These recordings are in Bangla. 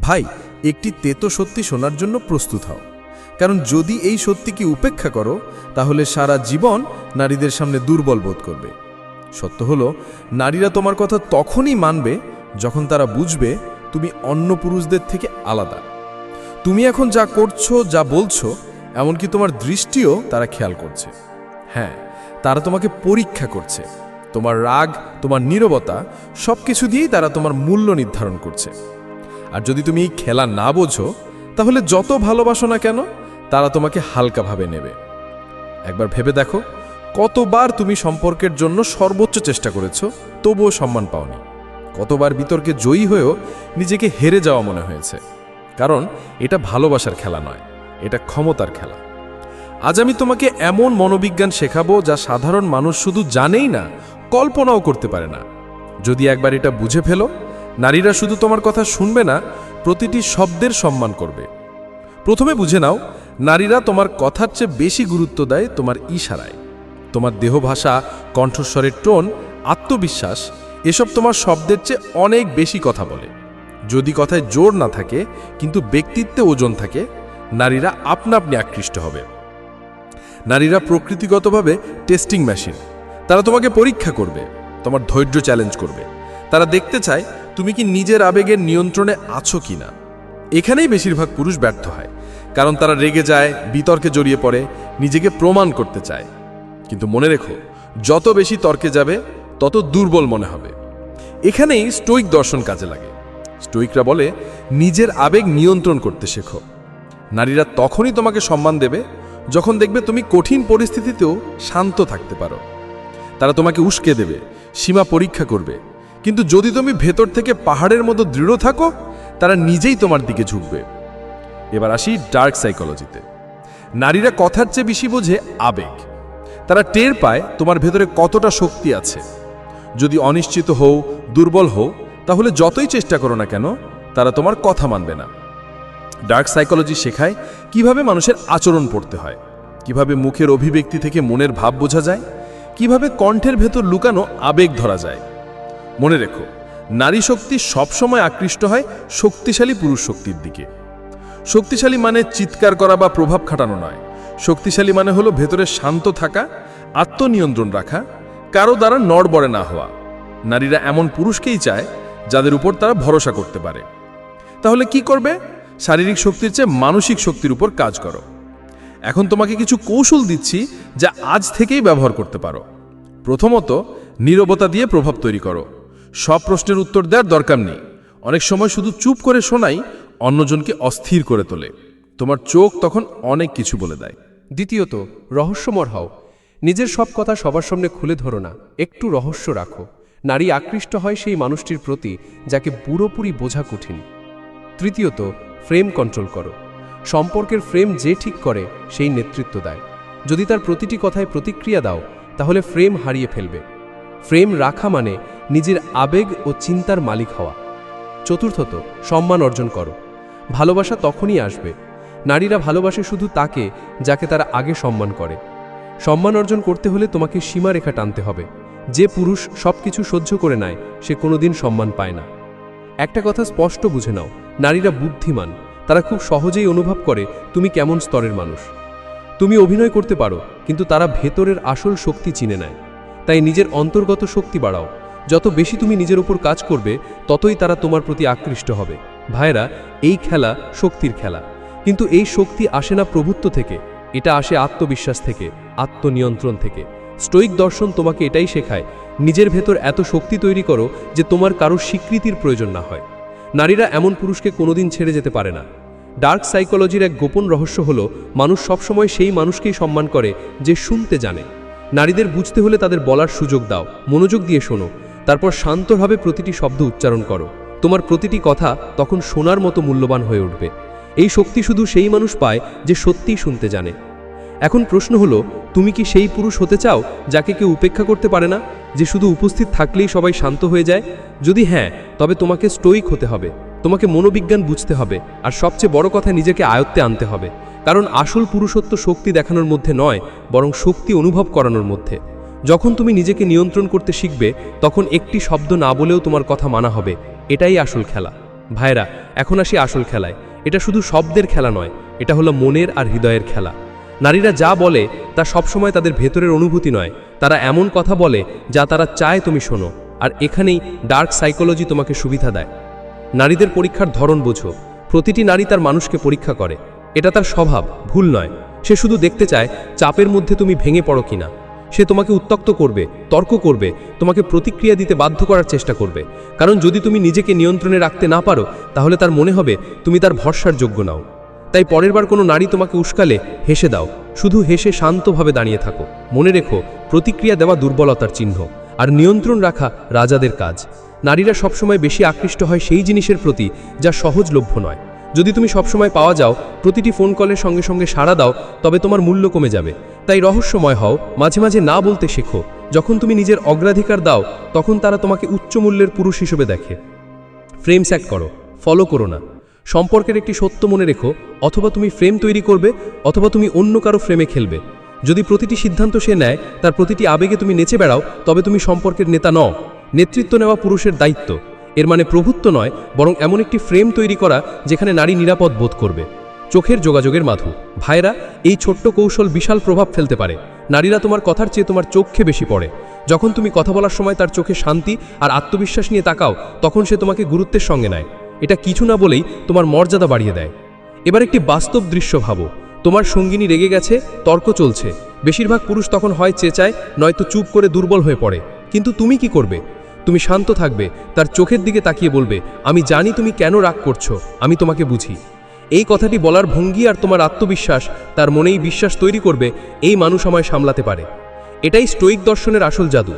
ভাই, একটি তেতো সত্যি শোনার জন্য প্রস্তুত হও। কারণ যদি এই সত্যিকে উপেক্ষা করো, তাহলে সারা জীবন নারীদের সামনে দুর্বল বোধ করবে। সত্য হলো, নারীরা তোমার কথা তখনই মানবে যখন তারা বুঝবে তুমি অন্য পুরুষদের থেকে আলাদা। তুমি এখন যা করছ, যা বলছো, এমনকি তোমার দৃষ্টিও তারা খেয়াল করছে। হ্যাঁ তারা তোমাকে পরীক্ষা করছে। তোমার রাগ, তোমার নীরবতা সব কিছু দিয়েই তারা তোমার মূল্য নির্ধারণ করছে। আর যদি তুমি খেলা না বোঝো, তাহলে যত ভালোবাসো না কেন, তারা তোমাকে হালকাভাবে নেবে। একবার ভেবে দেখো, কতবার তুমি সম্পর্কের জন্য সর্বোচ্চ চেষ্টা করেছ, তবুও সম্মান পাওনি। কতবার বিতর্কে জয়ী হয়েও নিজেকে হেরে যাওয়া মনে হয়েছে। কারণ এটা ভালোবাসার খেলা নয়, এটা ক্ষমতার খেলা। আজ আমি তোমাকে এমন মনোবিজ্ঞান শেখাবো যা সাধারণ মানুষ শুধু জানেই না, কল্পনাও করতে পারে না। যদি একবার এটা বুঝে ফেলো নারীরা শুধু তোমার কথা শুনবে না, প্রতিটি শব্দের সম্মান করবে। প্রথমে বুঝে নাও, নারীরা তোমার কথার চেয়ে বেশি গুরুত্ব দেয় তোমার ইশারায়। তোমার দেহ ভাষা, কণ্ঠস্বরের টোন, আত্মবিশ্বাস, এসব তোমার শব্দের চেয়ে অনেক বেশি কথা বলে। যদি কথায় জোর না থাকে, কিন্তু ব্যক্তিত্বে ওজন থাকে, নারীরা আপনা আপনি আকৃষ্ট হবে। নারীরা প্রকৃতিগতভাবে টেস্টিং মেশিন। তারা তোমাকে পরীক্ষা করবে, তোমার ধৈর্য চ্যালেঞ্জ করবে। তারা দেখতে চায় তুমি কি নিজের আবেগের নিয়ন্ত্রণে আছো কি না? এখানেই বেশিরভাগ পুরুষ ব্যর্থ হয়, কারণ তারা রেগে যায়, বিতর্কে জড়িয়ে পড়ে, নিজেকে প্রমাণ করতে চায়। কিন্তু মনে রেখো, যত বেশি তর্কে যাবে, তত দুর্বল মনে হবে। এখানেই স্টোইক দর্শন কাজে লাগে। স্টোইকরা বলে, নিজের আবেগ নিয়ন্ত্রণ করতে শেখো। নারীরা তখনই তোমাকে সম্মান দেবে, যখন দেখবে তুমি কঠিন পরিস্থিতিতেও শান্ত থাকতে পারো। তারা তোমাকে উস্কে দেবে, সীমা পরীক্ষা করবে কিন্তু যদি তুমি ভেতর থেকে পাহাড়ের মতো দৃঢ় থাকো, তারা নিজেই তোমার দিকে ঝুঁকবে। এবার আসি ডার্ক সাইকোলজিতে। নারীরা কথার চেয়ে বেশি বোঝে আবেগ। তারা টের পায় তোমার ভেতরে কতটা শক্তি আছে। যদি অনিশ্চিত হও, দুর্বল হও, তাহলে যতই চেষ্টা করো না কেন, তারা তোমার কথা মানবে না। ডার্ক সাইকোলজি শেখায় কীভাবে মানুষের আচরণ পড়তে হয়, কীভাবে মুখের অভিব্যক্তি থেকে মনের ভাব বোঝা যায়, কীভাবে কণ্ঠের ভেতর লুকানো আবেগ ধরা যায়। মনে রেখো, নারী শক্তি সবসময় আকৃষ্ট হয় শক্তিশালী পুরুষ শক্তির দিকে। শক্তিশালী মানে চিৎকার করা বা প্রভাব খাটানো নয়। শক্তিশালী মানে হলো ভেতরে শান্ত থাকা, আত্মনিয়ন্ত্রণ রাখা, কারও দ্বারা নড়বড়ে না হওয়া। নারীরা এমন পুরুষকেই চায় যাদের উপর তারা ভরসা করতে পারে। তাহলে কি করবে? শারীরিক শক্তির চেয়ে মানসিক শক্তির উপর কাজ করো। এখন তোমাকে কিছু কৌশল দিচ্ছি যা আজ থেকেই ব্যবহার করতে পারো। প্রথমত, নীরবতা দিয়ে প্রভাব তৈরি করো। সব প্রশ্নের উত্তর দেওয়ার দরকার নেই। অনেক সময় শুধু চুপ করে শোনাই, অন্যজনকে অস্থির করে তোলে। তোমার চোখ তখন অনেক কিছু বলে দেয়। দ্বিতীয়ত, রহস্যমর হও। নিজের সব কথা সবার সামনে খুলে ধরো না। একটু রহস্য রাখো। নারী আকৃষ্ট হয় সেই মানুষটির প্রতি, যাকে পুরোপুরি বোঝা কঠিন। তৃতীয়ত, ফ্রেম কন্ট্রোল করো। সম্পর্কের ফ্রেম যে ঠিক করে, সেই নেতৃত্ব দেয়। যদি তার প্রতিটি কথায় প্রতিক্রিয়া দাও, তাহলে ফ্রেম হারিয়ে ফেলবে। ফ্রেম রাখা মানে নিজের আবেগ ও চিন্তার মালিক হওয়া। চতুর্থত, সম্মান অর্জন করো। ভালোবাসা তখনই আসবে। নারীরা ভালোবাসে শুধু তাকে যাকে তারা আগে সম্মান করে। সম্মান অর্জন করতে হলে তোমাকে সীমারেখা টানতে হবে। যে পুরুষ সব কিছু সহ্য করে নেয়, সে কোনোদিন সম্মান পায় না। একটা কথা স্পষ্ট বুঝে নাও, নারীরা বুদ্ধিমান। তারা খুব সহজেই অনুভব করে, তুমি কেমন স্তরের মানুষ। তুমি অভিনয় করতে পারো, কিন্তু তারা ভেতরের আসল শক্তি চিনে নেয়। তাই নিজের অন্তর্গত শক্তি বাড়াও। যত বেশি তুমি নিজের উপর কাজ করবে, ততই তারা তোমার প্রতি আকৃষ্ট হবে। ভাইরা এই খেলা শক্তির খেলা। কিন্তু এই শক্তি আসে না প্রভুত্ব থেকে, এটা আসে আত্মবিশ্বাস থেকে, আত্মনিয়ন্ত্রণ থেকে। স্টোইক দর্শন তোমাকে এটাই শেখায়, নিজের ভেতর এত শক্তি তৈরি করো যে তোমার কারও স্বীকৃতির প্রয়োজন না হয়। নারীরা এমন পুরুষকে কোনোদিন ছেড়ে যেতে পারে না। ডার্ক সাইকোলজির এক গোপন রহস্য হলো, মানুষ সবসময় সেই মানুষকেই সম্মান করে যে শুনতে জানে। নারীদের বুঝতে হলে তাদের বলার সুযোগ দাও। মনোযোগ দিয়ে শোনো। তারপর শান্তভাবে প্রতিটি শব্দ উচ্চারণ করো। তোমার প্রতিটি কথা তখন শোনার মতো মূল্যবান হয়ে উঠবে। এই শক্তি শুধু সেই মানুষ পায় যে সত্যিই শুনতে জানে। এখন প্রশ্ন হলো, তুমি কি সেই পুরুষ হতে চাও যাকে কেউ উপেক্ষা করতে পারে না? যে শুধু উপস্থিত থাকলেই সবাই শান্ত হয়ে যায়? যদি হ্যাঁ তবে তোমাকে স্টোইক হতে হবে। তোমাকে মনোবিজ্ঞান বুঝতে হবে। আর সবচেয়ে বড় কথা নিজেকে আয়ত্তে আনতে হবে। কারণ আসল পুরুষত্ব শক্তি দেখানোর মধ্যে নয়, বরং শক্তি অনুভব করানোর মধ্যে। যখন তুমি নিজেকে নিয়ন্ত্রণ করতে শিখবে, তখন একটি শব্দ না বলেও তোমার কথা মানা হবে। এটাই আসল খেলা। ভাইরা, এখন আসি আসল খেলায়। এটা শুধু শব্দের খেলা নয়, এটা হলো মনের আর হৃদয়ের খেলা। নারীরা যা বলে, তা সবসময় তাদের ভেতরের অনুভূতি নয়। তারা এমন কথা বলে, যা তারা চায় তুমি শোনো। আর এখানেই ডার্ক সাইকোলজি তোমাকে সুবিধা দেয়। নারীদের পরীক্ষার ধরন বোঝো। প্রতিটি নারী তার মানুষকে পরীক্ষা করে। এটা তার স্বভাব, ভুল নয়। সে শুধু দেখতে চায়, চাপের মধ্যে তুমি ভেঙে পড়ো কিনা। সে তোমাকে উত্তক্ত করবে, তর্ক করবে, তোমাকে প্রতিক্রিয়া দিতে বাধ্য করার চেষ্টা করবে। কারণ যদি তুমি নিজেকে নিয়ন্ত্রণে রাখতে না পারো, তাহলে তার মনে হবে, তুমি তার ভরসার যোগ্য নাও। তাই পরের বার কোনো নারী তোমাকে উস্কালে, হেসে দাও। শুধু হেসে শান্তভাবে দাঁড়িয়ে থাকো। মনে রেখো, প্রতিক্রিয়া দেওয়া দুর্বলতার চিহ্ন, আর নিয়ন্ত্রণ রাখা রাজাদের কাজ। নারীরা সবসময় বেশি আকৃষ্ট হয় সেই জিনিসের প্রতি, যা সহজলভ্য নয়। যদি তুমি সবসময় পাওয়া যাও, প্রতিটি ফোন কলের সঙ্গে সঙ্গে সাড়া দাও, তবে তোমার মূল্য কমে যাবে। তাই রহস্যময় হও, মাঝে মাঝে না বলতে শেখো। যখন তুমি নিজের অগ্রাধিকার দাও, তখন তারা তোমাকে উচ্চ মূল্যের পুরুষ হিসেবে দেখে। ফ্রেম স্যাক করো, ফলো করো না। সম্পর্কের একটি সত্য মনে রেখো, অথবা তুমি ফ্রেম তৈরি করবে, অথবা তুমি অন্য কারও ফ্রেমে খেলবে। যদি প্রতিটি সিদ্ধান্ত সে নেয়, তার প্রতিটি আবেগে তুমি নেচে বেড়াও, তবে তুমি সম্পর্কের নেতা নও। নেতৃত্ব নেওয়া পুরুষের দায়িত্ব। এর মানে প্রভুত্ব নয়, বরং এমন একটি ফ্রেম তৈরি করা যেখানে নারী নিরাপদ বোধ করবে। চোখের যোগাযোগের মাধু। ভাইরা এই ছোট্ট কৌশল বিশাল প্রভাব ফেলতে পারে। নারীরা তোমার কথার চেয়ে তোমার চোখে বেশি পড়ে। যখন তুমি কথা বলার সময় তার চোখে শান্তি আর আত্মবিশ্বাস নিয়ে তাকাও, তখন সে তোমাকে গুরুত্বের সঙ্গে নেয়। এটা কিছু না বলেই তোমার মর্যাদা বাড়িয়ে দেয়। এবার একটি বাস্তব দৃশ্য ভাবো। তোমার সঙ্গিনী রেগে গেছে, তর্ক চলছে। বেশিরভাগ পুরুষ তখন হয় চেঁচায়, নয়তো চুপ করে দুর্বল হয়ে পড়ে। কিন্তু তুমি কি করবে? তুমি শান্ত থাকবে, তার চোখের দিকে তাকিয়ে বলবে, আমি জানি তুমি কেন রাগ করছ, আমি তোমাকে বুঝি। এই কথাটি বলার ভঙ্গি আর তোমার আত্মবিশ্বাস, তার মনেই বিশ্বাস তৈরি করবে, এই মানুষ আমায় সামলাতে পারে। এটাই স্টোইক দর্শনের আসল জাদু।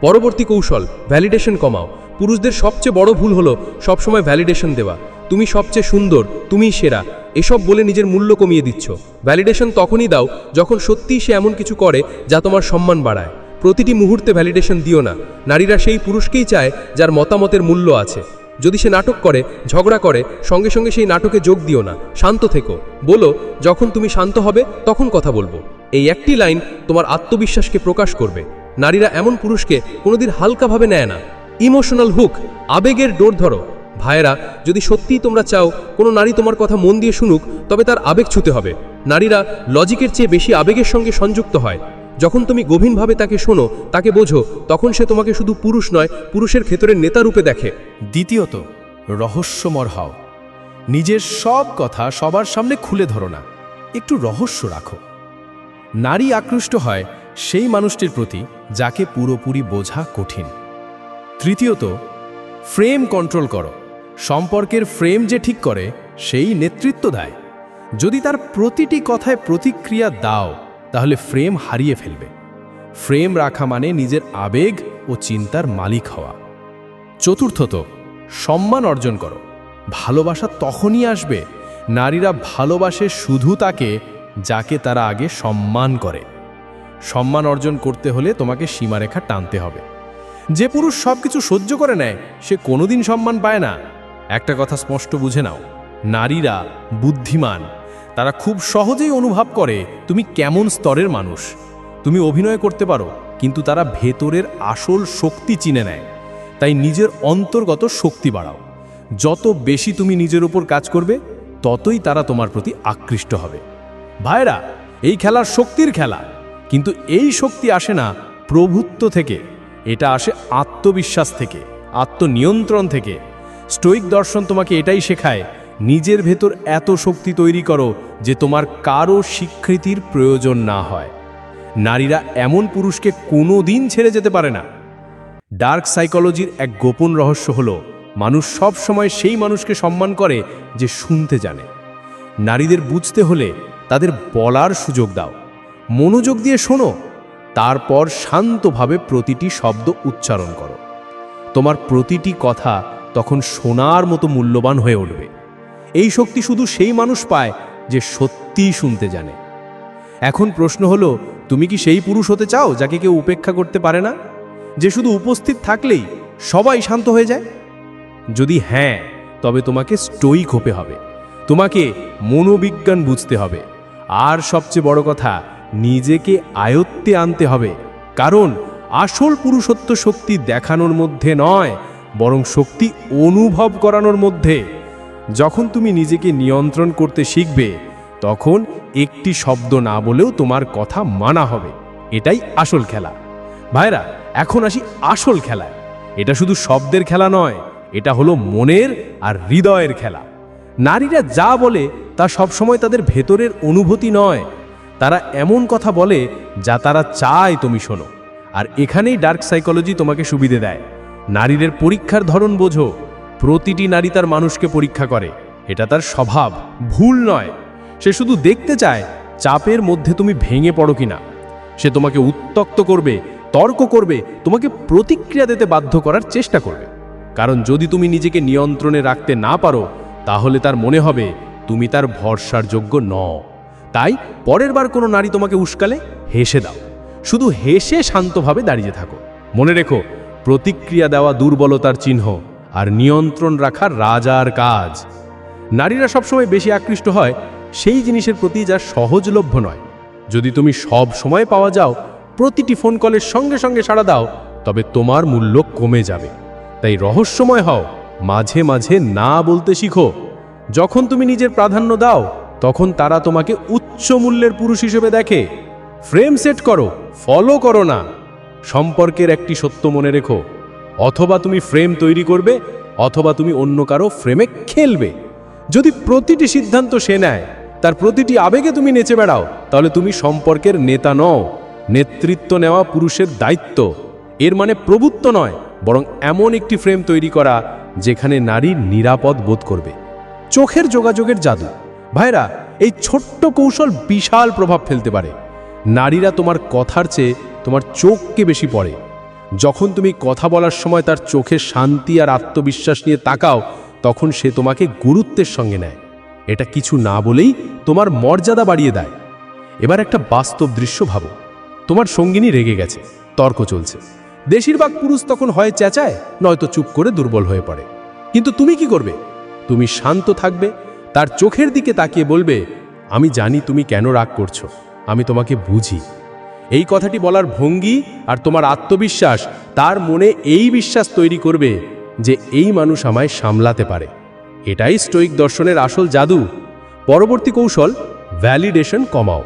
পরবর্তী কৌশল ভ্যালিডেশন কমাও। পুরুষদের সবচেয়ে বড় ভুল হলো, সবসময় ভ্যালিডেশন দেওয়া। তুমি সবচেয়ে সুন্দর, তুমিই সেরা, এসব বলে নিজের মূল্য কমিয়ে দিচ্ছ। ভ্যালিডেশন তখনই দাও, যখন সত্যিই সে এমন কিছু করে, যা তোমার সম্মান বাড়ায়। প্রতিটি মুহূর্তে ভ্যালিডেশন দিও না। নারীরা সেই পুরুষকেই চায় যার মতামতের মূল্য আছে। যদি সে নাটক করে, ঝগড়া করে, সঙ্গে সঙ্গে সেই নাটকে যোগ দিও না। শান্ত থেকো। বলো, যখন তুমি শান্ত হবে, তখন কথা বলব। এই একটি লাইন তোমার আত্মবিশ্বাসকে প্রকাশ করবে। নারীরা এমন পুরুষকে কোনোদিন হালকাভাবে নেয় না। ইমোশনাল হুক, আবেগের ডোর ধরো। ভাইয়েরা, যদি সত্যিই তোমরা চাও কোনো নারী তোমার কথা মন দিয়ে শুনুক, তবে তার আবেগ ছুতে হবে। নারীরা লজিকের চেয়ে বেশি আবেগের সঙ্গে সংযুক্ত হয়। যখন তুমি গভীরভাবে তাকে শোনো, তাকে বোঝো, তখন সে তোমাকে শুধু পুরুষ নয়, পুরুষের ক্ষেত্রে নেতা রূপে দেখে। দ্বিতীয়ত, রহস্যমর হও। নিজের সব কথা সবার সামনে খুলে ধরো না। একটু রহস্য রাখো। নারী আকৃষ্ট হয় সেই মানুষটির প্রতি যাকে পুরোপুরি বোঝা কঠিন। তৃতীয়ত, ফ্রেম কন্ট্রোল করো। সম্পর্কের ফ্রেম যে ঠিক করে, সেই নেতৃত্ব দেয়। যদি তার প্রতিটি কথায় প্রতিক্রিয়া দাও তাহলে ফ্রেম হারিয়ে ফেলবে। ফ্রেম রাখা মানে নিজের আবেগ ও চিন্তার মালিক হওয়া। চতুর্থত, সম্মান অর্জন করো। ভালোবাসা তখনই আসবে নারীরা ভালোবাসে শুধু তাকে যাকে তারা আগে সম্মান করে। সম্মান অর্জন করতে হলে তোমাকে সীমারেখা টানতে হবে। যে পুরুষ সব কিছু সহ্য করে নেয়, সে কোনোদিন সম্মান পায় না। একটা কথা স্পষ্ট বুঝে নাও। নারীরা বুদ্ধিমান। তারা খুব সহজেই অনুভব করে তুমি কেমন স্তরের মানুষ। তুমি অভিনয় করতে পারো, কিন্তু তারা ভেতরের আসল শক্তি চিনে নেয়। তাই নিজের অন্তর্গত শক্তি বাড়াও। যত বেশি তুমি নিজের উপর কাজ করবে, ততই তারা তোমার প্রতি আকৃষ্ট হবে। ভাইরা এই খেলার শক্তির খেলা। কিন্তু এই শক্তি আসে না প্রভুত্ব থেকে। এটা আসে আত্মবিশ্বাস থেকে, আত্মনিয়ন্ত্রণ থেকে। স্টোইক দর্শন তোমাকে এটাই শেখায় নিজের ভেতর এত শক্তি তৈরি করো যে তোমার কারও স্বীকৃতির প্রয়োজন না হয়। নারীরা এমন পুরুষকে কোনো দিন ছেড়ে যেতে পারে না। ডার্ক সাইকোলজির এক গোপন রহস্য হলো, মানুষ সব সময় সেই মানুষকে সম্মান করে যে শুনতে জানে। নারীদের বুঝতে হলে তাদের বলার সুযোগ দাও। মনোযোগ দিয়ে শোনো। তারপর শান্তভাবে প্রতিটি শব্দ উচ্চারণ করো। তোমার প্রতিটি কথা তখন সোনার মতো মূল্যবান হয়ে উঠবে। এই শক্তি শুধু সেই মানুষ পায় যে সত্যিই শুনতে জানে। এখন প্রশ্ন হলো, তুমি কি সেই পুরুষ হতে চাও যাকে কেউ উপেক্ষা করতে পারে না? যে শুধু উপস্থিত থাকলেই সবাই শান্ত হয়ে যায়? যদি হ্যাঁ তবে তোমাকে স্টোইক হতে হবে। তোমাকে মনোবিজ্ঞান বুঝতে হবে। আর সবচেয়ে বড় কথা, নিজেকে আয়ত্তে আনতে হবে। কারণ আসল পুরুষত্ব শক্তি দেখানোর মধ্যে নয়, বরং শক্তি অনুভব করানোর মধ্যে। যখন তুমি নিজেকে নিয়ন্ত্রণ করতে শিখবে, তখন একটি শব্দ না বলেও তোমার কথা মানা হবে। এটাই আসল খেলা। ভাইরা, এখন আসি আসল খেলায়। এটা শুধু শব্দের খেলা নয়, এটা হলো মনের আর হৃদয়ের খেলা। নারীরা যা বলে, তা সবসময় তাদের ভেতরের অনুভূতি নয়। তারা এমন কথা বলে, যা তারা চায় তুমি শোনো। আর এখানেই ডার্ক সাইকোলজি তোমাকে সুবিধে দেয়। নারীদের পরীক্ষার ধরন বোঝো। প্রতিটি নারী তার মানুষকে পরীক্ষা করে। এটা তার স্বভাব, ভুল নয়। সে শুধু দেখতে চায়, চাপের মধ্যে তুমি ভেঙে পড়ো কিনা। সে তোমাকে উত্তক্ত করবে, তর্ক করবে, তোমাকে প্রতিক্রিয়া দিতে বাধ্য করার চেষ্টা করবে। কারণ যদি তুমি নিজেকে নিয়ন্ত্রণে রাখতে না পারো, তাহলে তার মনে হবে, তুমি তার ভরসার যোগ্য নও। তাই পরের বার কোনো নারী তোমাকে উস্কালে, হেসে দাও। শুধু হেসে শান্তভাবে দাঁড়িয়ে থাকো। মনে রেখো, প্রতিক্রিয়া দেওয়া দুর্বলতার চিহ্ন। আর নিয়ন্ত্রণ রাখা রাজার কাজ। নারীরা সবসময় বেশি আকৃষ্ট হয় সেই জিনিসের প্রতি যা সহজলভ্য নয়। যদি তুমি সব সময় পাওয়া যাও, প্রতিটি ফোন কলের সঙ্গে সঙ্গে সাড়া দাও, তবে তোমার মূল্য কমে যাবে। তাই রহস্যময় হও, মাঝে মাঝে না বলতে শিখো। যখন তুমি নিজের প্রাধান্য দাও, তখন তারা তোমাকে উচ্চ মূল্যের পুরুষ হিসেবে দেখে। ফ্রেম সেট করো ফলো করো না। সম্পর্কের একটি সত্য মনে রেখো। অথবা তুমি ফ্রেম তৈরি করবে, অথবা তুমি অন্য কারও ফ্রেমে খেলবে। যদি প্রতিটি সিদ্ধান্ত সে নেয়, তার প্রতিটি আবেগে তুমি নেচে বেড়াও, তাহলে তুমি সম্পর্কের নেতা নও। নেতৃত্ব নেওয়া পুরুষের দায়িত্ব। এর মানে প্রভুত্ব নয়, বরং এমন একটি ফ্রেম তৈরি করা, যেখানে নারী নিরাপদ বোধ করবে। চোখের যোগাযোগের জাদু। ভাইরা, এই ছোট্ট কৌশল বিশাল প্রভাব ফেলতে পারে। নারীরা তোমার কথার চেয়ে তোমার চোখকে বেশি পড়ে। যখন তুমি কথা বলার সময় তার চোখে শান্তি আর আত্মবিশ্বাস নিয়ে তাকাও, তখন সে তোমাকে গুরুত্বের সঙ্গে নেয়। এটা কিছু না বলেই তোমার মর্যাদা বাড়িয়ে দেয়। এবার একটা বাস্তব দৃশ্য ভাবো। তোমার সঙ্গিনী রেগে গেছে, তর্ক চলছে। বেশিরভাগ পুরুষ তখন হয় চেঁচায়, নয়তো চুপ করে দুর্বল হয়ে পড়ে। কিন্তু তুমি কি করবে? তুমি শান্ত থাকবে, তার চোখের দিকে তাকিয়ে বলবে, আমি জানি তুমি কেন রাগ করছ, আমি তোমাকে বুঝি। এই কথাটি বলার ভঙ্গি আর তোমার আত্মবিশ্বাস, তার মনে এই বিশ্বাস তৈরি করবে যে এই মানুষ আমায় সামলাতে পারে। এটাই স্টোইক দর্শনের আসল জাদু। পরবর্তী কৌশল ভ্যালিডেশন কমাও।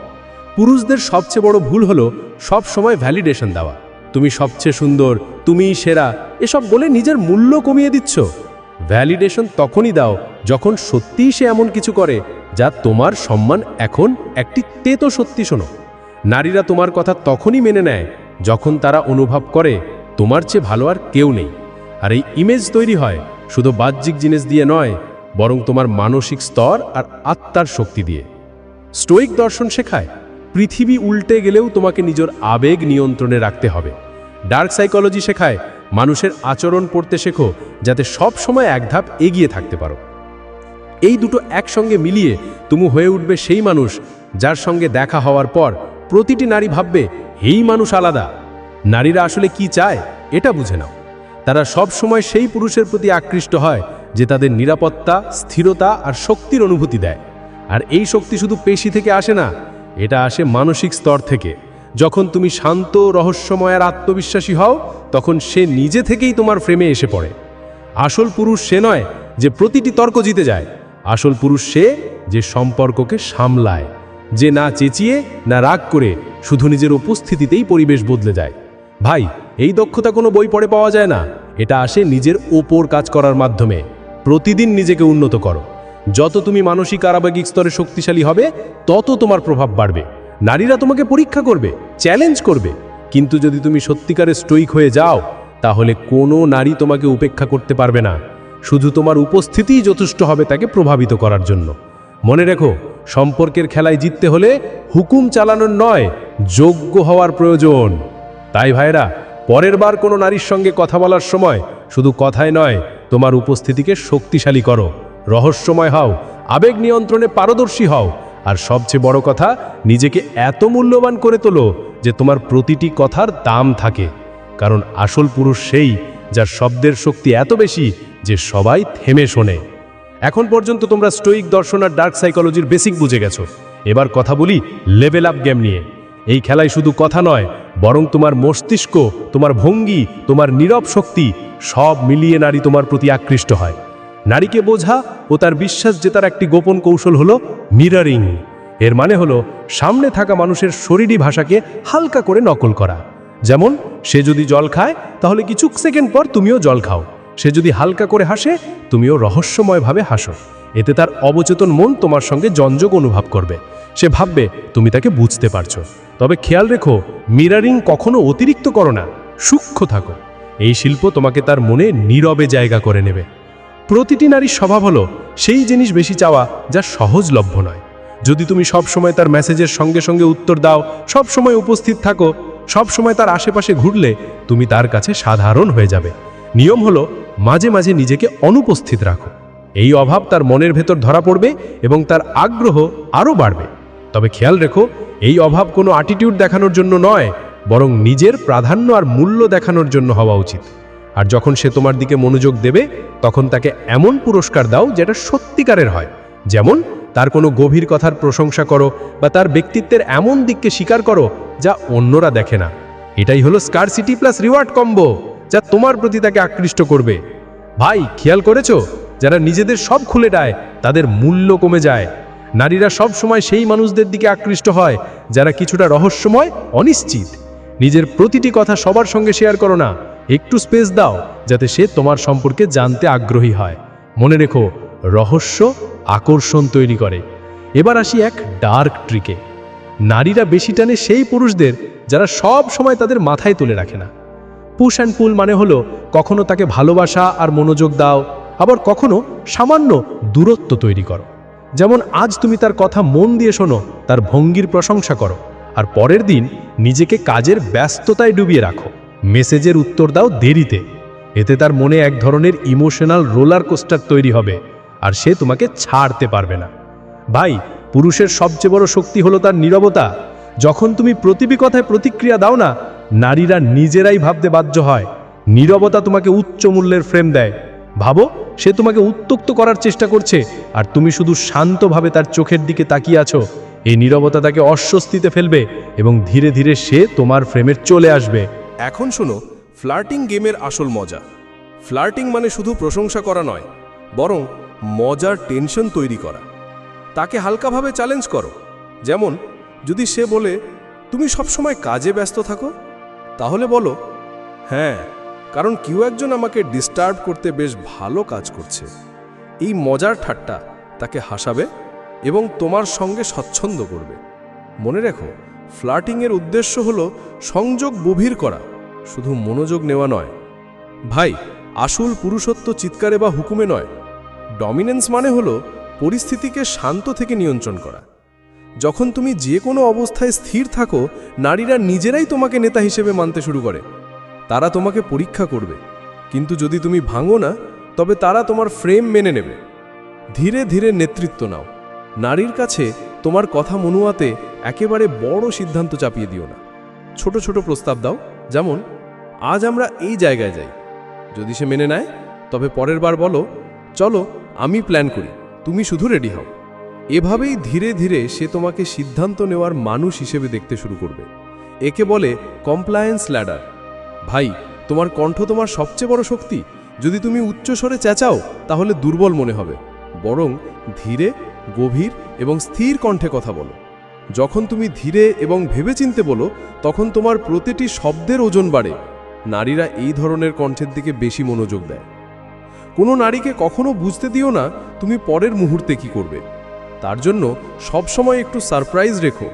পুরুষদের সবচেয়ে বড় ভুল হলো সব সময় ভ্যালিডেশন দেওয়া। তুমি সবচেয়ে সুন্দর, তুমিই সেরা, এসব বলে নিজের মূল্য কমিয়ে দিচ্ছ। ভ্যালিডেশন তখনই দাও যখন সত্যিই সে এমন কিছু করে, যা তোমার সম্মান এখন একটি তেতো সত্যি শোনো। নারীরা তোমার কথা তখনই মেনে নেয় যখন তারা অনুভব করে, তোমার চেয়ে ভালো আর কেউ নেই। আর এই ইমেজ তৈরি হয় শুধু বাহ্যিক জিনিস দিয়ে নয়, বরং তোমার মানসিক স্তর আর আত্মার শক্তি দিয়ে। স্টোইক দর্শন শেখায়, পৃথিবী উল্টে গেলেও তোমাকে নিজের আবেগ নিয়ন্ত্রণে রাখতে হবে। ডার্ক সাইকোলজি শেখায়, মানুষের আচরণ পড়তে শেখো যাতে সব সময় এক ধাপ এগিয়ে থাকতে পারো। এই দুটো একসঙ্গে মিলিয়ে তুমি হয়ে উঠবে সেই মানুষ যার সঙ্গে দেখা হওয়ার পর প্রতিটি নারী ভাববে এই মানুষ আলাদা। নারীরা আসলে কি চায়, এটা বুঝে নাও। তারা সব সময় সেই পুরুষের প্রতি আকৃষ্ট হয়, যে তাদের নিরাপত্তা, স্থিরতা আর শক্তির অনুভূতি দেয়। আর এই শক্তি শুধু পেশি থেকে আসে না, এটা আসে মানসিক স্তর থেকে। যখন তুমি শান্ত, রহস্যময় আর আত্মবিশ্বাসী হও, তখন সে নিজে থেকেই তোমার ফ্রেমে এসে পড়ে। আসল পুরুষ সে নয় যে প্রতিটি তর্ক জিতে যায়। আসল পুরুষ সে যে সম্পর্ককে সামলায়। যে না চেঁচিয়ে, না রাগ করে শুধু নিজের উপস্থিতিতেই পরিবেশ বদলে যায়। ভাই, এই দক্ষতা কোনো বই পড়ে পাওয়া যায় না। এটা আসে নিজের ওপর কাজ করার মাধ্যমে। প্রতিদিন নিজেকে উন্নত করো। যত তুমি মানসিক আরাবাগিক স্তরে শক্তিশালী হবে, তত তোমার প্রভাব বাড়বে। নারীরা তোমাকে পরীক্ষা করবে, চ্যালেঞ্জ করবে। কিন্তু যদি তুমি সত্যিকারের স্টোইক হয়ে যাও, তাহলে কোনো নারী তোমাকে উপেক্ষা করতে পারবে না। শুধু তোমার উপস্থিতিই যথেষ্ট হবে তাকে প্রভাবিত করার জন্য। মনে রেখো, সম্পর্কের খেলায় জিততে হলে হুকুম চালানোর নয়, যোগ্য হওয়ার প্রয়োজন। তাই ভাইরা পরের বার কোনো নারীর সঙ্গে কথা বলার সময় শুধু কথায় নয়, তোমার উপস্থিতিকে শক্তিশালী করো। রহস্যময় হও, আবেগ নিয়ন্ত্রণে পারদর্শী হও, আর সবচেয়ে বড় কথা, নিজেকে এত মূল্যবান করে তোলো যে তোমার প্রতিটি কথার দাম থাকে। কারণ আসল পুরুষ সেই যার শব্দের শক্তি এত বেশি যে সবাই থেমে শোনে। এখন পর্যন্ত তোমরা স্টোইক দর্শন আর ডার্ক সাইকোলজির বেসিক বুঝে গেছো। এবার কথা বলি লেভেল আপ গেম নিয়ে। এই খেলায় শুধু কথা নয়, বরং তোমার মস্তিষ্ক, তোমার ভঙ্গি, তোমার নীরব শক্তি, সব মিলিয়ে নারী তোমার প্রতি আকৃষ্ট হয়। নারীকে বোঝা ও তার বিশ্বাস জেতার একটি গোপন কৌশল হলো মিরারিং। এর মানে হলো সামনে থাকা মানুষের শরীরী ভাষাকে হালকা করে নকল করা। যেমন, সে যদি জল খায়, তাহলে কিছু সেকেন্ড পর তুমিও জল খাও। সে যদি হালকা করে হাসে, তুমিও রহস্যময়ভাবে হাসো। এতে তার অবচেতন মন তোমার সঙ্গে জঞ্জক অনুভব করবে। সে ভাববে, তুমি তাকে বুঝতে পারছ। তবে খেয়াল রেখো, মিরারিং কখনো অতিরিক্ত করো না, সূক্ষ্ম থাকো। এই শিল্প তোমাকে তার মনে নীরবে জায়গা করে নেবে। প্রতিটি নারীর স্বভাব হলো, সেই জিনিস বেশি চাওয়া যা সহজলভ্য নয়। যদি তুমি সব সময় তার মেসেজের সঙ্গে সঙ্গে উত্তর দাও সব সময় উপস্থিত থাকো সব সময় তার আশেপাশে ঘুরলে, তুমি তার কাছে সাধারণ হয়ে যাবে। নিয়ম হলো মাঝে মাঝে নিজেকে অনুপস্থিত রাখো। এই অভাব তার মনের ভেতর ধরা পড়বে এবং তার আগ্রহ আরও বাড়বে। তবে খেয়াল রেখো, এই অভাব কোনো অ্যাটিটিউড দেখানোর জন্য নয়, বরং নিজের প্রাধান্য আর মূল্য দেখানোর জন্য হওয়া উচিত। আর যখন সে তোমার দিকে মনোযোগ দেবে, তখন তাকে এমন পুরস্কার দাও যেটা সত্যিকারের হয়। যেমন, তার কোনো গভীর কথার প্রশংসা করো বা তার ব্যক্তিত্বের এমন দিককে স্বীকার করো যা অন্যরা দেখে না। এটাই হলো scar city plus reward combo যা তোমার প্রতি তাকে আকৃষ্ট করবে। ভাই, খেয়াল করেছ? যারা নিজেদের সব খুলে দেয়, তাদের মূল্য কমে যায়। নারীরা সব সময় সেই মানুষদের দিকে আকৃষ্ট হয়, যারা কিছুটা রহস্যময়, অনিশ্চিত। নিজের প্রতিটি কথা সবার সঙ্গে শেয়ার করো না। একটু স্পেস দাও, যাতে সে তোমার সম্পর্কে জানতে আগ্রহী হয়। মনে রেখো, রহস্য আকর্ষণ তৈরি করে। এবার আসি এক ডার্ক ট্রিকে। নারীরা বেশি টানে সেই পুরুষদের, যারা সব সময় তাদের মাথায় তুলে রাখে না। পুশ অ্যান্ড পুল মানে হলো কখনো তাকে ভালোবাসা আর মনোযোগ দাও, আবার কখনো সামান্য দূরত্ব তৈরি করো। যেমন আজ তুমি তার কথা মন দিয়ে শোনো, তার ভঙ্গির প্রশংসা করো, আর পরের দিন নিজেকে কাজের ব্যস্ততায় ডুবিয়ে রাখো। মেসেজের উত্তর দাও দেরিতে। এতে তার মনে এক ধরনের ইমোশনাল রোলার কোস্টার তৈরি হবে, আর সে তোমাকে ছাড়তে পারবে না। ভাই, পুরুষের সবচেয়ে বড় শক্তি হলো তার নীরবতা। যখন তুমি প্রতিটি কথায় প্রতিক্রিয়া দাও না নারীরা নিজেরাই ভাবতে বাধ্য হয়। নীরবতা তোমাকে উচ্চ মূল্যের ফ্রেম দেয়। ভাবো, সে তোমাকে উত্তক্ত করার চেষ্টা করছে, আর তুমি শুধু শান্তভাবে তার চোখের দিকে তাকিয়ে আছো। এই নীরবতা তাকে অস্বস্তিতে ফেলবে এবং ধীরে ধীরে সে তোমার ফ্রেমের চলে আসবে। এখন শোনো ফ্লার্টিং গেমের আসল মজা। ফ্লার্টিং মানে শুধু প্রশংসা করা নয়, বরং মজার টেনশন তৈরি করা। তাকে হালকাভাবে চ্যালেঞ্জ করো। যেমন, যদি সে বলে, তুমি সবসময় কাজে ব্যস্ত থাকো? তাহলে বলো। হ্যাঁ কারণ কেউ একজন আমাকে ডিস্টার্ব করতে বেশ ভালো কাজ করছে। এই মজার ঠাট্টা তাকে হাসাবে এবং তোমার সঙ্গে স্বচ্ছন্দ করবে। মনে রেখো, ফ্লার্টিংয়ের উদ্দেশ্য হলো সংযোগ গভীর করা, শুধু মনোযোগ নেওয়া নয়। ভাই, আসল পুরুষত্ব চিৎকারে বা হুকুমে নয়। ডমিনেন্স মানে হলো পরিস্থিতিকে শান্ত থেকে নিয়ন্ত্রণ করা। যখন তুমি যে কোনো অবস্থায় স্থির থাকো, নারীরা নিজেরাই তোমাকে নেতা হিসেবে মানতে শুরু করে। তারা তোমাকে পরীক্ষা করবে। কিন্তু যদি তুমি ভাঙো না, তবে তারা তোমার ফ্রেম মেনে নেবে। ধীরে ধীরে নেতৃত্ব নাও। নারীর কাছে তোমার কথা মনুয়াতে একেবারে বড় সিদ্ধান্ত চাপিয়ে দিও না। ছোট ছোট প্রস্তাব দাও, যেমন, আজ আমরা এই জায়গায় যাই। যদি সে মেনে নেয়, তবে পরের বার বলো, চলো, আমি প্ল্যান করি। তুমি শুধু রেডি হও। এভাবেই ধীরে ধীরে সে তোমাকে সিদ্ধান্ত নেওয়ার মানুষ হিসেবে দেখতে শুরু করবে। একে বলে কমপ্লায়েন্স ল্যাডার ভাই, তোমার কণ্ঠ তোমার সবচেয়ে বড় শক্তি। যদি তুমি উচ্চস্বরে চেঁচাও, তাহলে দুর্বল মনে হবে। বরং ধীরে, গভীর এবং স্থির কণ্ঠে কথা বলো। যখন তুমি ধীরে এবং ভেবেচিন্তে বলো, তখন তোমার প্রতিটি শব্দের ওজন বাড়ে। নারীরা এই ধরনের কণ্ঠের দিকে বেশি মনোযোগ দেয়। কোনো নারীকে কখনো বুঝতে দিও না তুমি পরের মুহূর্তে কি করবে। তার জন্য সবসময় একটু সারপ্রাইজ রেখো।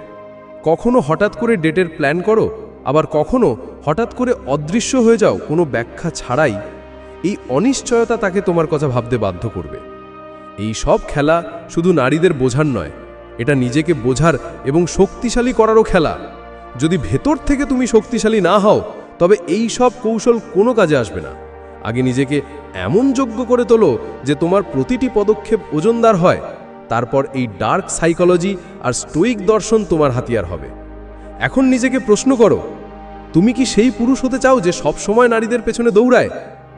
কখনো হঠাৎ করে ডেটের প্ল্যান করো, আবার কখনো হঠাৎ করে অদৃশ্য হয়ে যাও, কোনো ব্যাখ্যা ছাড়াই। এই অনিশ্চয়তা তাকে তোমার কথা ভাবতে বাধ্য করবে। এই সব খেলা শুধু নারীদের বোঝার নয়, এটা নিজেকে বোঝার এবং শক্তিশালী করারও খেলা। যদি ভেতর থেকে তুমি শক্তিশালী না হও, তবে এই সব কৌশল কোনো কাজে আসবে না। আগে নিজেকে এমন যোগ্য করে তোলো যে তোমার প্রতিটি পদক্ষেপ ওজনদার হয়। তারপর এই ডার্ক সাইকোলজি আর স্টোইক দর্শন তোমার হাতিয়ার হবে। এখন নিজেকে প্রশ্ন করো, তুমি কি সেই পুরুষ হতে চাও যে সব সময় নারীদের পেছনে দৌড়ায়?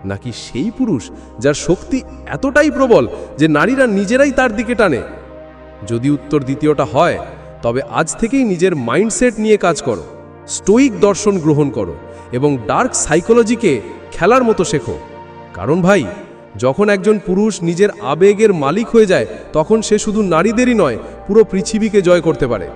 নাকি সেই পুরুষ যার শক্তি এতটাই প্রবল যে নারীরা নিজেরাই তার দিকে টানে? যদি উত্তর দ্বিতীয়টা হয়, তবে আজ থেকেই নিজের মাইন্ডসেট নিয়ে কাজ করো, স্টোইক দর্শন গ্রহণ করো এবং ডার্ক সাইকোলজিকে খেলার মতো শেখো। কারণ ভাই যখন একজন পুরুষ নিজের আবেগের মালিক হয়ে যায়, তখন সে শুধু নারীদেরই নয়, পুরো পৃথিবীকে জয় করতে পারে।